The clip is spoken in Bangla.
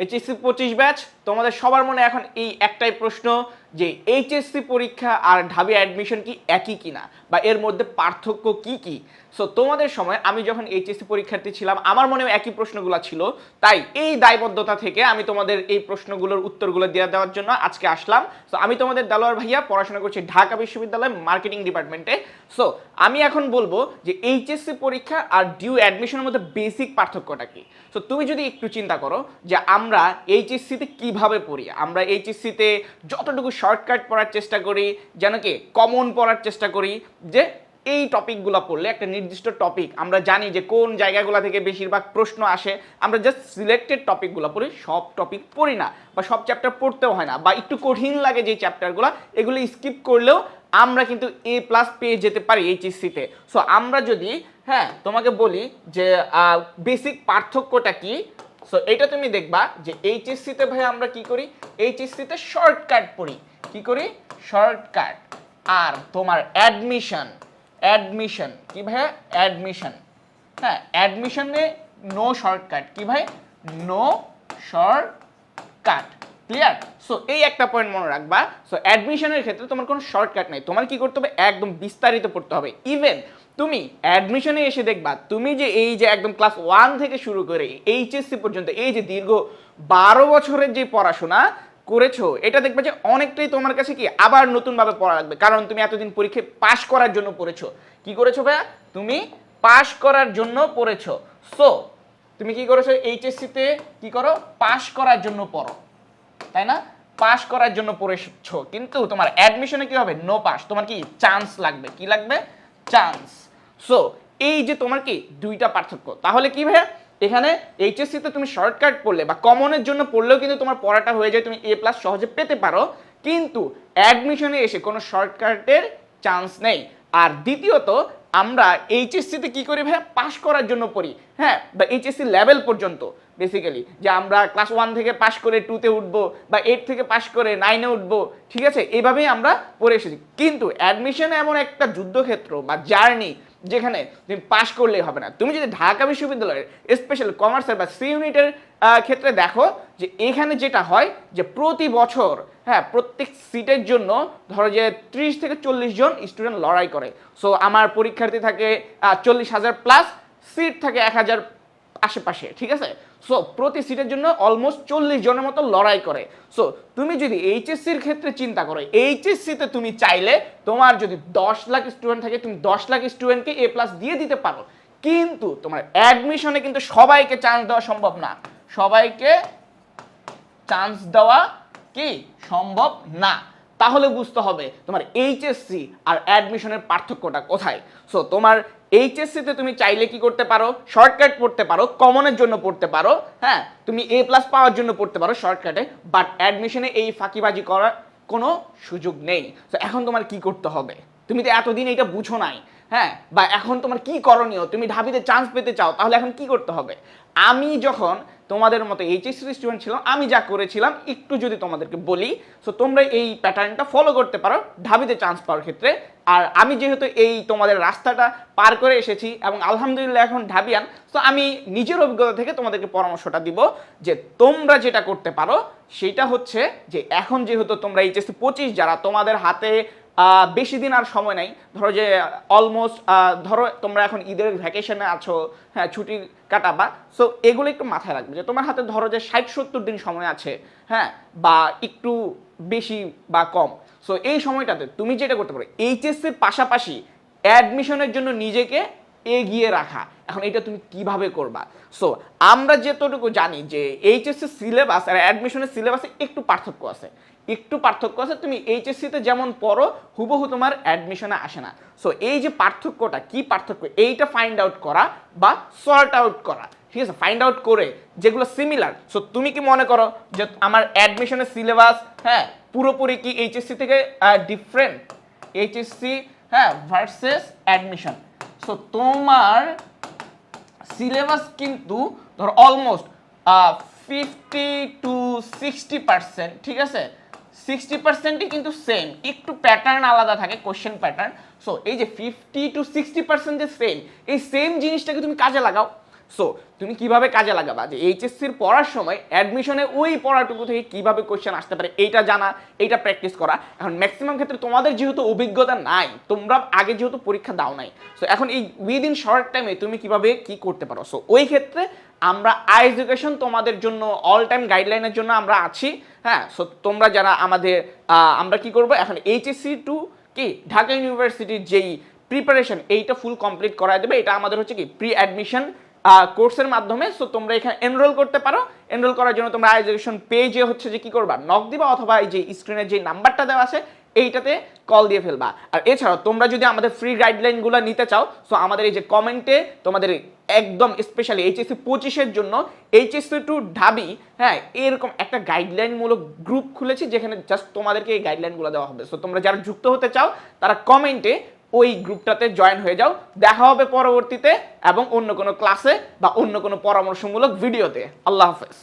এইচএসসি পঁচিশ ব্যাচ তোমাদের সবার মনে এখন এই একটাই প্রশ্ন যে এইচএসসি পরীক্ষা আর ঢাবি অ্যাডমিশন কি একই কিনা? বা এর মধ্যে পার্থক্য কি কি? সো তোমাদের সময় আমি যখন এইচএসসি পরীক্ষার্থী ছিলাম, আমার মনেও একই প্রশ্নগুলো ছিল। তাই এই দায়বদ্ধতা থেকে আমি তোমাদের এই প্রশ্নগুলোর উত্তরগুলো দেওয়া দেওয়ার জন্য আজকে আসলাম। সো আমি তোমাদের দালোয়ার ভাইয়া, পড়াশোনা করছি ঢাকা বিশ্ববিদ্যালয় মার্কেটিং ডিপার্টমেন্টে সো আমি এখন বলব যে এইচএসসি পরীক্ষা আর ডিউ অ্যাডমিশনের মধ্যে বেসিক পার্থক্যটা কি? সো তুমি যদি একটু চিন্তা করো যে আমরা এইচএসসিতে কীভাবে পড়ি? আমরা এইচএসসিতে যতটুকু শর্টকাট পড়ার চেষ্টা করি, যেন কি কমন পড়ার চেষ্টা করি, যে এই টপিকগুলো পড়লে একটা নির্দিষ্ট টপিক আমরা জানি যে কোন জায়গাগুলো থেকে বেশিরভাগ প্রশ্ন আসে, আমরা জাস্ট সিলেক্টেড টপিকগুলো পড়ি সব টপিক পড়ি না, বা সব চ্যাপ্টার পড়তেও হয় না, বা একটু কঠিন লাগে যে চ্যাপ্টারগুলো এগুলো স্কিপ করলেও আমরা কিন্তু এ প্লাস পেয়ে যেতে পারি এইচএসসিতে সো আমরা যদি হ্যাঁ তোমাকে বলি যে বেসিক পার্থক্যটা কি? সো এটা তুমি দেখবা যে এইচএসসিতে ভাই আমরা কি করি? এইচএসসিতে শর্টকাট পড়ি। কি করি? শর্টকাট আর তোমার অ্যাডমিশন অ্যাডমিশন কি ভাইয়া? অ্যাডমিশন হ্যাঁ অ্যাডমিশনে নো শর্টকাট কি ভাই? নো শর্টকাট ক্লিয়ার সো এই একটা পয়েন্ট মনে রাখবা। সো অ্যাডমিশনের ক্ষেত্রে তোমার কোনো শর্টকাট নেই। তোমার কি করতে হবে? একদম বিস্তারিত পড়তে হবে। ইভেন তুমি অ্যাডমিশনে এসে দেখবা, তুমি যে এই যে একদম ক্লাস ওয়ান থেকে শুরু করে এইচএসসি পর্যন্ত, এই যে দীর্ঘ বারো বছরের যে পড়াশোনা করেছ, এটা দেখবে যে অনেকটাই তোমার কাছে কি আবার নতুনভাবে পড়া লাগবে। কারণ তুমি এতদিন পরীক্ষায় পাশ করার জন্য পড়েছো। কি করেছ ভাইয়া? তুমি পাশ করার জন্য পড়েছো। সো তুমি কি করেছ? এইচএসসিতে কি করো? পাশ করার জন্য পড়ো। তাই না? পাশ করার জন্য পড়েছো। কিন্তু তোমার অ্যাডমিশনে কি হবে? নো পাস তোমার কি চান্স লাগবে? কি লাগবে? চান্স সো এই যে তোমার কি দুইটা পার্থক্য, তাহলে কি ভাইয়া? এখানে এইচএসসিতে তুমি শর্টকাট পড়লে বা কমনের জন্য পড়লেও কিন্তু তোমার পড়াটা হয়ে যায়, তুমি এ প্লাস সহজে পেতে পারো। কিন্তু অ্যাডমিশনে এসে কোনো শর্টকাটের চান্স নেই। আর দ্বিতীয়ত আমরা এইচএসসিতে কি করি ভাই পাস করার জন্য পড়ি হ্যাঁ? বা এইচএসসি লেভেল পর্যন্ত বেসিক্যালি যে আমরা ক্লাস ওয়ান থেকে পাস করে টুতে উঠবো, বা এইট থেকে পাস করে নাইনে উঠবো, ঠিক আছে? এইভাবেই আমরা পড়ে এসেছি। কিন্তু অ্যাডমিশন এমন একটা যুদ্ধক্ষেত্র বা জার্নি যেখানে তুমি পাশ করলেই হবে না। তুমি যদি ঢাকা বিশ্ববিদ্যালয়ের স্পেশাল কমার্সের বা সি ইউনিটের ক্ষেত্রে দেখো যে এখানে যেটা হয় যে প্রতি বছর হ্যাঁ প্রত্যেক সিটের জন্য ধরো যে ত্রিশ থেকে চল্লিশ জন স্টুডেন্ট লড়াই করে। সো আমার পরীক্ষার্থী থাকে চল্লিশ হাজার প্লাস সিট থাকে এক হাজার আশেপাশে, ঠিক আছে? সো প্রতি সিটের জন্য অলমোস্ট চল্লিশ জনের মতো লড়াই করে। সো তুমি যদি এইচএসসির ক্ষেত্রে চিন্তা করো এইচএসসিতে তুমি চাইলে তোমার যদি দশ লাখ স্টুডেন্ট থাকে, তুমি দশ লাখ স্টুডেন্টকে এ প্লাস দিয়ে দিতে পারো। কিন্তু তোমার অ্যাডমিশনে কিন্তু সবাইকে চান্স দেওয়া সম্ভব না। সবাইকে চান্স দেওয়া কি? সম্ভব না। তাহলে বুঝতে হবে তোমার এইচএসসি আর অ্যাডমিশনের পার্থক্যটা কোথায়? সো তোমার এইচএসসিতে তুমি চাইলে কি করতে পারো? শর্টকাট পড়তে পারো কমনের জন্য পড়তে পারো হ্যাঁ? তুমি এ প্লাস পাওয়ার জন্য পড়তে পারো শর্টকাটে বাট অ্যাডমিশনে এই ফাঁকিবাজি করার কোনো সুযোগ নেই। তো এখন তোমার কি করতে হবে? তুমি তো এতদিন এটা বুঝো নাই হ্যাঁ? বা এখন তোমার কি করণীয়? তুমি ঢাবিতে চান্স পেতে চাও, তাহলে এখন কি করতে হবে? আমি যখন তোমাদের মতো এইচএসসি স্টুডেন্ট ছিলাম, আমি যা করেছিলাম, একটু যদি তোমাদেরকে বলি সো তোমরা এই প্যাটার্নটা ফলো করতে পারো, ঢাবিতে চান্স পাওয়ার ক্ষেত্রে। আর আমি যেহেতু এই তোমাদের রাস্তাটা পার করে এসেছি এবং আলহামদুলিল্লাহ এখন ঢাবিয়ান তো আমি নিজের অভিজ্ঞতা থেকে তোমাদেরকে পরামর্শটা দিব যে তোমরা যেটা করতে পারো, সেটা হচ্ছে যে এখন যেহেতু তোমরা এইচএসসি পঁচিশ, যারা তোমাদের হাতে বেশি দিন আর সময় নাই। ধরো যে অলমোস্ট ধরো তোমরা এখন ঈদের ভ্যাকেশনে আছো হ্যাঁ ছুটি কাটাবা। সো এগুলো একটু মাথায় রাখবে যে, তোমার হাতে ধরো যে, ষাট সত্তর দিন সময় আছে হ্যাঁ বা একটু বেশি বা কম। সো এই সময়টাতে তুমি যেটা করতে পারো এইচএসসির পাশাপাশি অ্যাডমিশনের জন্য নিজেকে এগিয়ে রাখা। এখন এটা তুমি কীভাবে করবা? সো আমরা যেতটুকু জানি যে এইচএসসি সিলেবাস আর অ্যাডমিশনের সিলেবাসে একটু পার্থক্য আছে। একটু পার্থক্য আছে, তুমি এইচএসসিতে যেমন পড়ো, হুবহু তোমার অ্যাডমিশনে আসে না। সো এই যে পার্থক্যটা, কি পার্থক্য? এইটা ফাইন্ড আউট করা বা সর্ট আউট করা। ঠিক আছে? ফাইন্ড আউট করে যেগুলো সিমিলার সো তুমি কি মনে করো যে আমার অ্যাডমিশনের সিলেবাস হ্যাঁ পুরোপুরি কি এইচএসসি থেকে ডিফারেন্ট এইচএসসি হ্যাঁ ভার্সেস অ্যাডমিশন সো তোমার সিলেবাস কিন্তু ধর almost fifty to sixty percent ঠিক আছে? সিক্সটি পার্সেন্টই কিন্তু সেম একটু প্যাটার্ন আলাদা থাকে কোশ্চেন প্যাটার্ন সো এই যে ফিফটি টু সিক্সটি পার্সেন্ট যে সেম এই সেম জিনিসটাকে তুমি কাজে লাগাও। সো তুমি কীভাবে কাজে লাগাবা? যে এইচএসসির পড়ার সময় অ্যাডমিশনে ওই পড়াটুকু থেকে কীভাবে কোশ্চেন আসতে পারে, এইটা জানা, এইটা প্র্যাকটিস করা। এখন ম্যাক্সিমাম ক্ষেত্রে তোমাদের যেহেতু অভিজ্ঞতা নাই, তোমরা আগে যেহেতু পরীক্ষা দাও নাই। সো এখন এই উইদিন শর্ট টাইমে তুমি কীভাবে কি করতে পারো? সো ওই ক্ষেত্রে আমরা আই এডুকেশন তোমাদের জন্য অল টাইম গাইডলাইনের জন্য আমরা আছি। হ্যাঁ সো তোমরা যারা আমাদের আমরা কি করব? এখন এইচএসসি টু কি? ঢাকা ইউনিভার্সিটির যেই প্রিপারেশন এইটা ফুল কমপ্লিট করায় দেবে। এটা আমাদের হচ্ছে কি? প্রি অ্যাডমিশন কোর্সের মাধ্যমে। সো তোমরা এখানে এনরোল করতে পারো। এনরোল করার জন্য তোমরা আই এডুকেশন পেজে হচ্ছে যে কি করবা? নক দিবা অথবা এই যে স্ক্রিনে যে নাম্বারটা দেওয়া আছে এইটাতে কল দিয়ে ফেলবা। আর এছাড়াও তোমরা যদি আমাদের ফ্রি গাইডলাইনগুলো নিতে চাও সো আমাদের এই যে কমেন্টে তোমাদের একদম স্পেশালি এইচএসসি পঁচিশের জন্য এইচএসসি টু ঢাবি হ্যাঁ এরকম একটা গাইডলাইনমূলক গ্রুপ খুলেছি যেখানে জাস্ট তোমাদেরকে এই গাইডলাইনগুলো দেওয়া হবে। সো তোমরা যারা যুক্ত হতে চাও, তারা কমেন্টে ওই গ্রুপটাতে জয়েন হয়ে যাও। দেখা হবে পরবর্তীতে এবং অন্য কোনো ক্লাসে বা অন্য কোনো পরামর্শমূলক ভিডিওতে আল্লাহ হাফেজ।